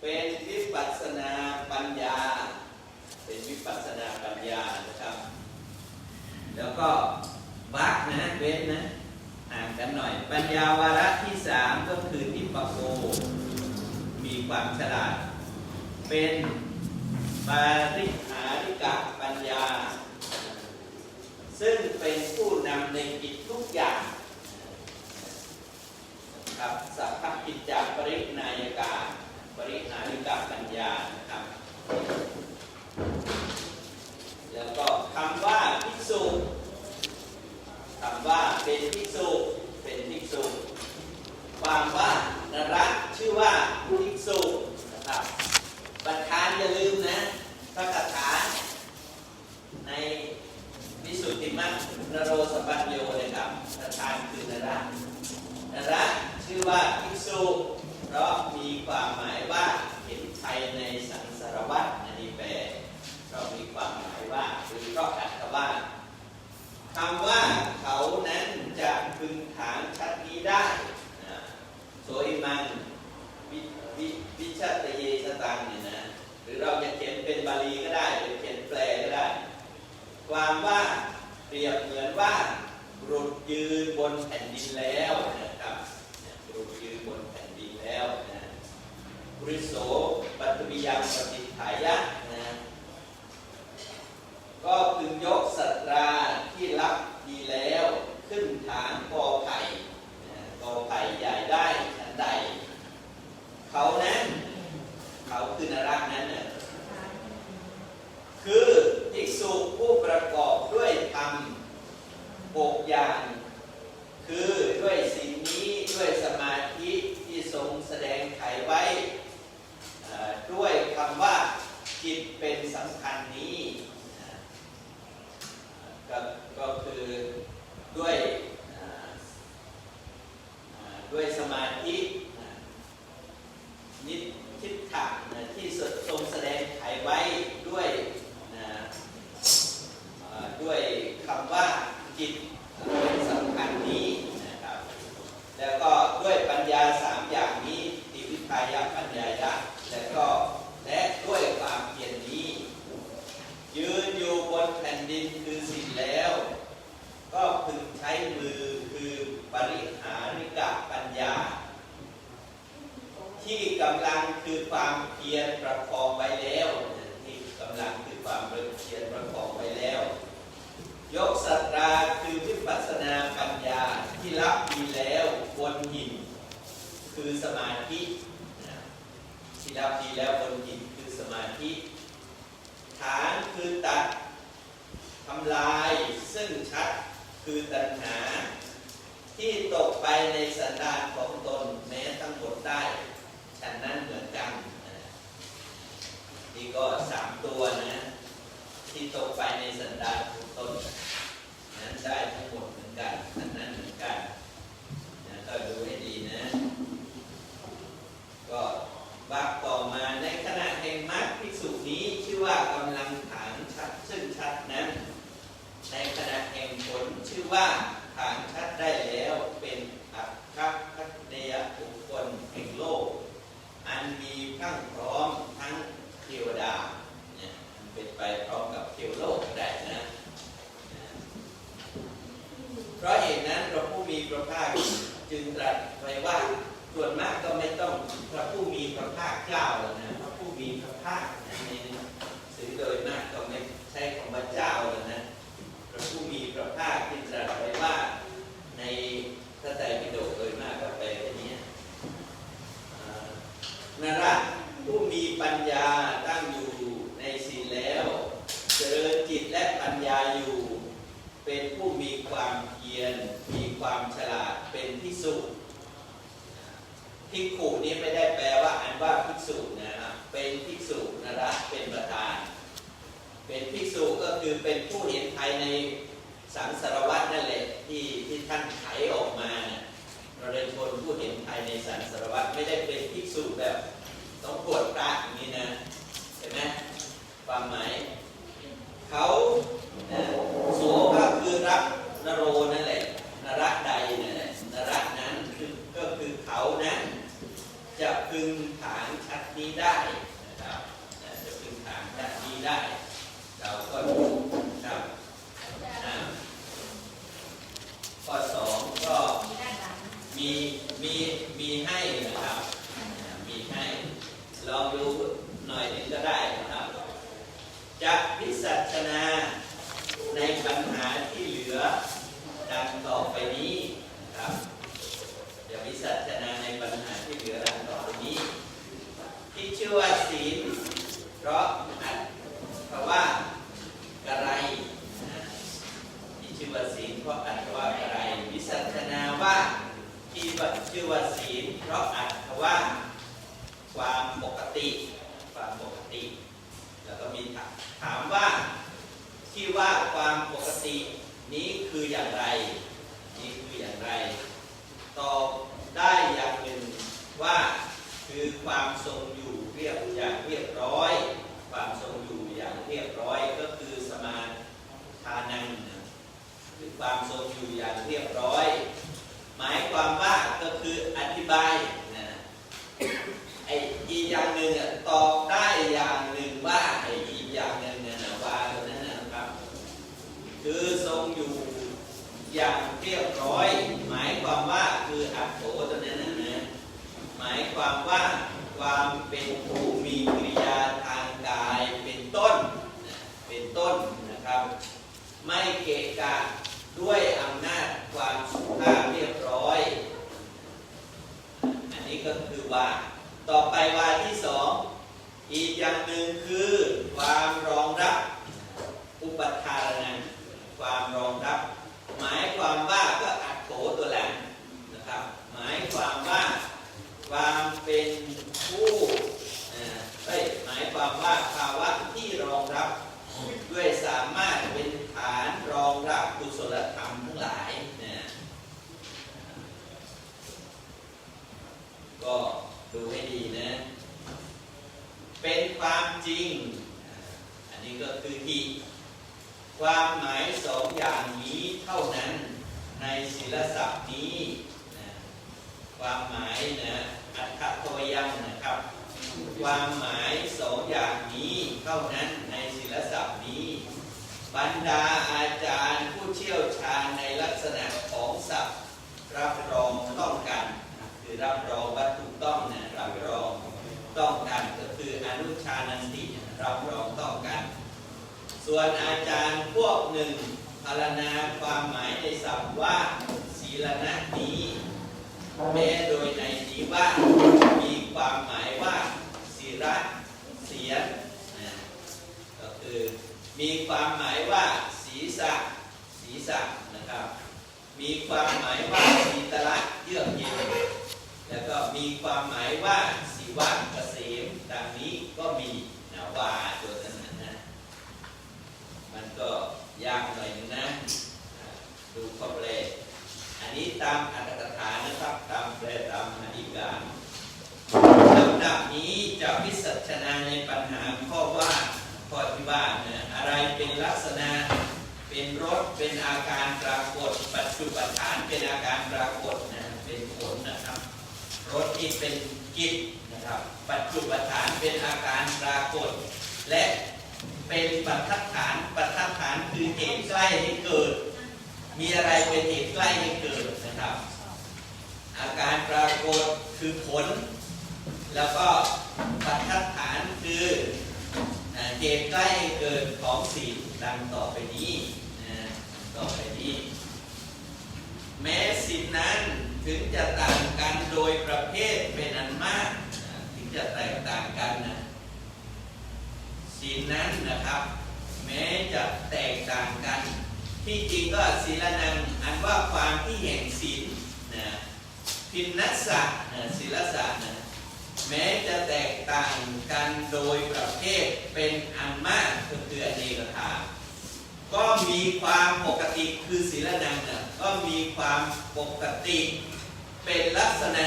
เป็นวิปัสสนาปัญญา เป็นวิปัสสนาปัญญานะครับ แล้วก็บักนะเว้นนะห่างกันหน่อย ปัญญาวาระที่สามก็คือนิปปโกมีความฉลาด เป็นปาริหาริกะปัญญา ซึ่งเป็นผู้นำในกิจทุกอย่างนะครับสัพพกิจจาปรินายกา ปริหาริกะปัญญานะครับ แล้วก็คำว่าภิกษุคำว่าเป็นภิกษุเป็นภิกษุความว่านรัตชื่อว่าภิกษุนะครับประธานอย่าลืมนะพระคาถาในวิสุทธิมรรคนโรสปัญโยเลยครับประธานคือนรัตนรัตชื่อว่าภิกษุเพราะมีความหมายว่าเห็นภัยในสังสารวัฏอันนี้แปล ก็มีความหมายว่าหรือก็อัตว่าคำว่าเขานั้นจะพึงถามชัดนี้ได้นะโสอิมังวิวิวิชัตังเนี่ยนะหรือเราจะเขียนเป็นบาลีก็ได้หรือเขียนแปลก็ได้ ความว่าเปรียบเหมือนว่ารุดยืนบนแผ่นดินแล้วนะครับรุดยืนบนแผ่นดินแล้วนะริโสปัตติยังปฏิฐายะนะก็พึงยกสัตราที่รับดีแล้วขึ้นฐานกอไผ่นะกอไผ่ใหญ่ได้ฉันใด เขานั้น เขาคือนรักนั้นน่ะคือภิกษุผู้ประกอบด้วยธรรมหกอย่าง คือด้วยสิ่งนี้ด้วยสมาธิที่ทรงแสดงไขไว้เอ่อด้วยคำว่า จิตเป็นสำคัญนี้ก็ก็คือด้วยอ่าอ่าด้วยสมาธิอ่านิทิฏฐะนะที่ทรงแสดงไขไว้ด้วยนะอ่าด้วยคำว่าจิตเป็นสำคัญนี้นะครับ แล้วก็ด้วยปัญญาสามอย่างนี้ติวิทายะปัญญายะแล้วก็และด้วยความเพียรนี้ ยืนอยู่บนแผ่นดินคือสิ่งแล้ว ก็พึงใช้มือคือปริหาริกะปัญญา ที่กำลังคือความเพียรประคองไว้แล้ว ที่กำลังคือความเพียรประคองไว้แล้ว ยกสัตราคือวิปัสสนาปัญญาที่รับดีแล้วบนหิน คือสมาธินะที่รับดีแล้วบนหินคือสมาธิ ฐานคือตัดทำลายซึ่งชัด คือตัณหา ที่ตกไปในสันดานของตนแม้ทั้งหมดได้ฉันนั้นเหมือนกันนะนี่ก็สามตัวนะ ที่ตกไปในสันดานของตนนั้นได้ทั้งหมดเหมือนกันฉันนั้นเหมือนกันนะก็ดูให้ดีนะ ก็บักต่อมาในขณะแห่งมรรคภิกษุนี้ชื่อว่ากำลังฐานชัดซึ่งชัดนั้น ในขณะแห่งผล ชื่อว่าฐานชัดได้แล้วเป็นอัคคคัตเนยบุคคลแห่งโลก อันมีพรั่งพร้อมทั้งเทวดาเนี่ยเป็นไปพร้อมกับเทวโลกได้นะเพราะเหตุนั้นพระผู้มีพระภาคจึงตรัสไว้ว่าส่วนมากก็ไม่ต้องพระผู้มีพระภาคเจ้านะพระผู้มีพระภาคนะในหนังสือโดยมากก็ไม่ใช้คำว่าเจ้าหรอกนะพระผู้มีพระภาคที่ตรัสไว้ว่า ในพระไตรปิฎกโดยมากก็แปลแบบนี้อ่านรัตผู้มีปัญญาตั้งอยู่ในศีลแล้ว เจริญจิตและปัญญาอยู่ เป็นผู้มีความเพียร มีความฉลาด เป็นที่สุดภิกขุนี้ไม่ได้แปลว่าอันว่าภิกษุนะครับ เป็นภิกษุนะรัเป็นประธาน เป็นภิกษุก็คือเป็นผู้เห็นภายในสังสารวัตนั่นแหละที่ที่ท่านไขออกมาเนี่ยเราได้ชนผู้เห็นภายในสังสารวัตไม่ได้เป็นภิกษุแบบต้องปวดพระอย่างนี้นะเห็นไหมความหมายเขานะโสก็คือรับนโรนั่นแหละนรักใดนั่นแหละนรักนั้นคือก็คือเขานั้น จะพึงฐานชัดนี้ได้ ล องดูหน่อยหนึงก็ได้นะครับจะพิสัชนาในปัญหาที่เหลือดังต่อไปนี้ครับจะพิสัชนาในปัญหาที่เหลือดังต่อไปนี้ ที่ชื่อว่าศีลเพราะอัดเพราะว่ากระไรนะที่ชื่อว่าศีลเพราะอัดเพราะว่ากระไรวิสัชนาว่าที่ว่าชื่อว่าศีลเพราะอัดเพราะว่า ความปกติ ความปกติ แล้วก็มีถามถามว่าที่ว่าความปกตินี้คืออย่างไร นี้คืออย่างไร ตอบได้อย่างหนึ่งว่าคือความทรงอยู่เรียบอย่างเรียบร้อย ความทรงอยู่อย่างเรียบร้อยก็คือสมาทานังนะหรือความทรงอยู่อย่างเรียบร้อย หมายความว่าก็คืออธิบายนะ ไอ้อีกอย่างหนึ่งอะตอบได้อย่างหนึ่งว่าไอ้อีกอย่างหนึ่งเนี่ยนะว่าตัวนั้นนะนะครับ คือทรงอยู่อย่างเรียบร้อย หมายความว่าคืออัตโตตัวนั้นนะนะหมาย ความว่าความเป็นผู้มีกิริยาทางกายเป็นต้น เป็นต้นนะครับ ไม่เกะกะด้วยอำนาจความสุภาพเรียบร้อย อันนี้ก็คือว่า ต่อไปวาที่สองอีกอย่างหนึ่งคือความรองรับอุปทานนันความรองรับ หมายความว่าก็อัดโถตัวหลังนะครับ หมายความว่าความเป็นผู้เอ่อเอ้ยหมายความว่าภาวะที่รองรับ ด้วยสามารถเป็นฐานรองรับกุศลธรรมทั้งหลายนะก็ดูให้ดีนะ เป็น ความจริง อันนี้ก็คือที่ความหมายสองอย่างนี้เท่านั้นในศิลศัพท์นี้นะความหมายนะอัตถทวยังนะครับ ความหมายสองอย่างนี้เท่านั้นในศิลศัพท์นี้ บรรดาอาจารย์ผู้เชี่ยวชาญในลักษณะของศัพท์ รับรองต้องกัน คือรับรองว่าถูกต้องนะรับรองต้องกันก็คืออนุชานันติรับรองต้องกัน ส่วนอาจารย์พวก หนึ่งพารณาความหมายในศัพท์ว่าศีลนะนี้แม้โดยในนี้ว่ามีความหมายว่าศีระเสียนะก็คือมีความหมายว่าศีรษะศีรษะนะครับ มีความหมายว่าสีตละเยือกเย็นแล้วก็มีความหมายว่าสีวะเกษมดังนี้ก็มีนะว่าตัวนั้นนะมันก็ ยากหน่อยนึงนะ ดูข้อแปลอันนี้ตามอัตถกถานะครับ ตามแปลตามอธิการลำดับนี้จะพิสัชนาในปัญหาข้อว่าข้อที่ว่านะอะไรเป็นลักษณะเป็นรสเป็นอาการปรากฏ ปัจจุบันฐานเป็นอาการปรากฏนะเป็นผลนะครับรสที่เป็นกิจนะครับ ปัจจุบันฐานเป็นอาการปรากฏ และ เป็นปัจจัฐานปัจจัฐานคือเหตุใกล้ให้เกิด มีอะไรเป็นเหตุใกล้ให้เกิดนะครับ อาการปรากฏคือผล แล้วก็ปัจจัฐานคือเหตุใกล้ให้เกิดของสิ่งดังต่อไปนี้ต่อไปนี้ แม้สิ่งนั้นถึงจะต่างกันโดยประเภทเป็นอันมาก ถึงจะแตกต่างกันนะ สิ่งนั้นนะครับ แม้จะแตกต่างกัน ที่จริงก็ศีลนังอันว่าความที่แห่งศีลนะพินนัสสะนะศีลสะนะแม้จะแตกต่างกันโดยประเภทเป็นอันมากก็คืออเนกธาก็มีความปกติคือศีลนังนะก็มีความปกติเป็นลักษณะ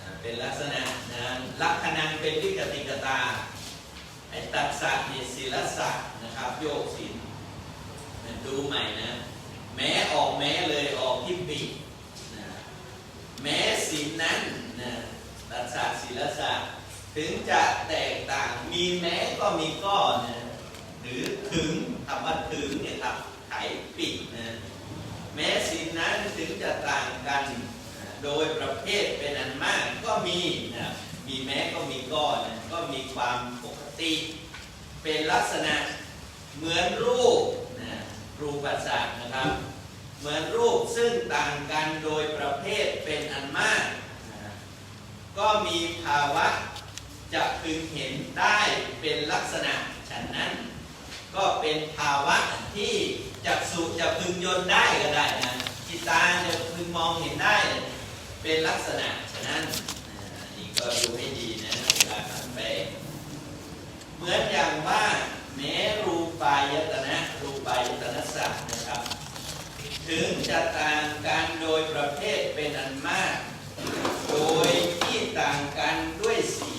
นะเป็นลักษณะนะลักษณะเป็นวิกติกตา ไอ้ตัดสัตว์นี่ศีลสัตว์นะครับ โยกศีลดูใหม่นะ แม้ออกแม้เลยออกที่ปีนะแม้ศีลนั้นนะรัศาสตร์ศีลศาสตร์ถึงจะแตกต่างมีแม้ก็มีก็นะหรือถึงคำว่าถึงเนี่ยครับไขปีกนะแม้ศีลนั้นถึงจะต่างกัน โดยประเภทเป็นอันมากก็มีนะ มีแม้ก็มีก้อนก็มีความปกติ เป็นลักษณะเหมือนรูปนะรูปประสาทนะครับ เหมือนรูปซึ่งต่างกันโดยประเภทเป็นอันมากนะก็มีภาวะจะพึงเห็นได้เป็นลักษณะฉันนั้น ก็เป็นภาวะที่จักสุจะพึงยนได้ก็ได้นะจิตตาจะพึงมองเห็นได้ เป็นลักษณะฉะนั้น อ่านี่ก็ดูให้ดีนะเวลาอ่านไป เหมือนอย่างว่าแม้รูปายตนะรูปายตนะสัตว์นะครับ ถึงจะต่างกันโดยประเภทเป็นอันมาก โดยที่ต่างกันด้วยสี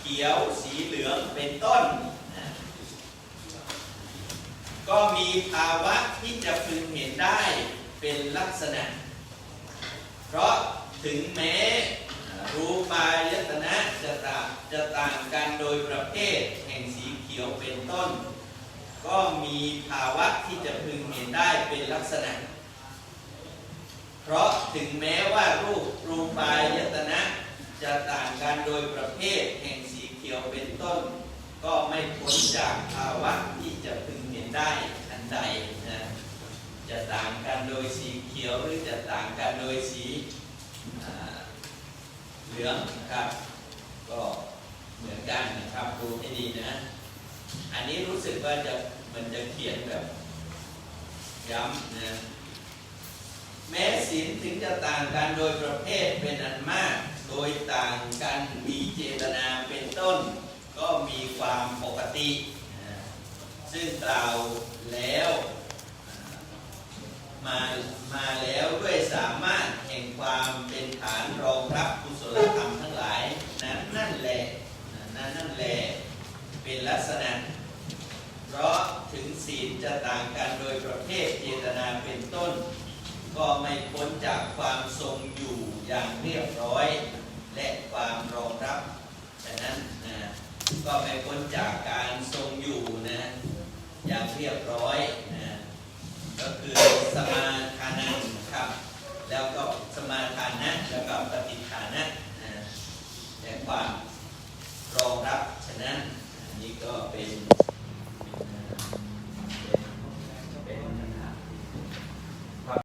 เขียวสีเหลืองเป็นต้น ก็มีภาวะที่จะพึงเห็นได้เป็นลักษณะ เพราะถึงแม้ รูปายตนะจะต่างจะต่างกันโดยประเภทแห่งสีเขียวเป็นต้น ก็มีภาวะที่จะพึงเห็นได้เป็นลักษณะ เพราะถึงแม้ว่ารูปรูปายตนะจะต่างกันโดยประเภทแห่งสีเขียวเป็นต้น ก็ไม่พ้นจากภาวะที่จะพึงเห็นได้อันใดนะจะต่างกันโดยสีเขียวหรือจะต่างกันโดยสี ลืองนะครับ ก็เหมือนกันนะครับดูให้ดีนะ อันนี้รู้สึกว่าจะมันจะเขียนแบบ ย้ำนะแม้ศีลถึงจะต่างกันโดยประเภทเป็นอันมาก โดยต่างกันมีเจตนาเป็นต้น ก็มีความปกตินะซึ่งกล่าวแล้วอ่ามามาแล้วด้วยสามารถแห่งความเป็นฐานรองรับกุศลธรรมทั้งหลาย นั้นนั่นแหละนั่นนั่นแหละเป็นลักษณะ เพราะถึงศีลจะต่างกันโดยประเภทเจตนาเป็นต้น ก็ไม่พ้นจากความทรงอยู่อย่างเรียบร้อย และความรองรับ ฉะนั้นนะ ก็ไม่พ้นจากการทรงอยู่นะ อย่างเรียบร้อยนะก็คือสมาทานังครับ แล้วก็สมาทานะแล้วก็ปฏิฐานะนะแต่ความรองรับฉะนั้นนี่ก็เป็น